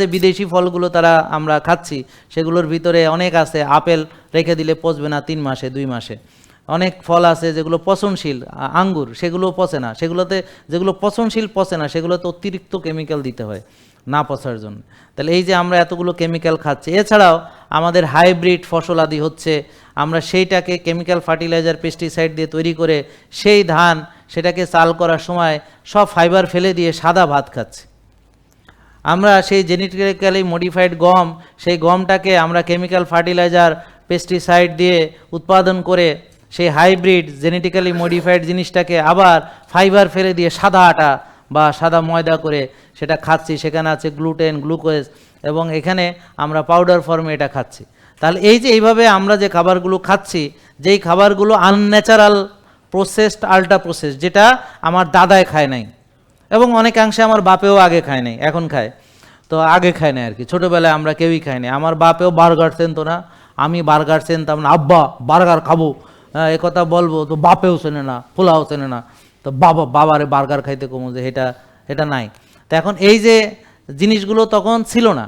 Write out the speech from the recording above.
যে বিদেশি ফলগুলো তারা আমরা খাচ্ছি, সেগুলোর ভিতরে অনেক আছে, আপেল রেখে দিলে পচবে না তিন মাসে, দুই মাসে। অনেক ফল আছে যেগুলো পচনশীল আঙ্গুর সেগুলো পচে না। সেগুলোতে যেগুলো পচনশীল পচে না, সেগুলোতে অতিরিক্ত কেমিক্যাল দিতে হয় না পচার জন্য। তাহলে এই যে আমরা এতগুলো কেমিক্যাল খাচ্ছি, এছাড়াও আমাদের হাইব্রিড ফসল আদি হচ্ছে, আমরা সেইটাকে কেমিক্যাল ফার্টিলাইজার পেস্টিসাইড দিয়ে তৈরি করে সেই ধান, সেটাকে চাল করার সময় সব ফাইবার ফেলে দিয়ে সাদা ভাত খাচ্ছি। আমরা সেই জেনেটিক্যালি মডিফাইড গম, সেই গমটাকে আমরা কেমিক্যাল ফার্টিলাইজার পেস্টিসাইড দিয়ে উৎপাদন করে সেই হাইব্রিড জেনেটিক্যালি মডিফাইড জিনিসটাকে আবার ফাইবার ফেলে দিয়ে সাদা আটা বা সাদা ময়দা করে সেটা খাচ্ছি। সেখানে আছে গ্লুটেন গ্লুকোজ এবং এখানে আমরা পাউডার ফর্মে এটা খাচ্ছি। তাহলে এই যে এইভাবে আমরা যে খাবারগুলো খাচ্ছি, যেই খাবারগুলো আনন্যাচারাল প্রসেসড আল্ট্রা প্রসেস যেটা আমার দাদায় খায় নাই। এবং অনেকাংশে আমার বাপেও আগে খায় নাই, এখন খায়। তো আগে খায় না আর কি, ছোটোবেলায় আমরা কেউই খাই নাই। আমার বাপেও বার্গার চেনতো না, আমি বার্গার চেনতাম না, আব্বা, বার্গার খাব হ্যাঁ এ কথা বলব, তো বাপেও চেনে না, পোলাও চেনে না। তো বাবা, বাবারে বার্গার খাইতে কমো যে, এটা এটা নাই। তো এখন এই যে জিনিসগুলো তখন ছিল না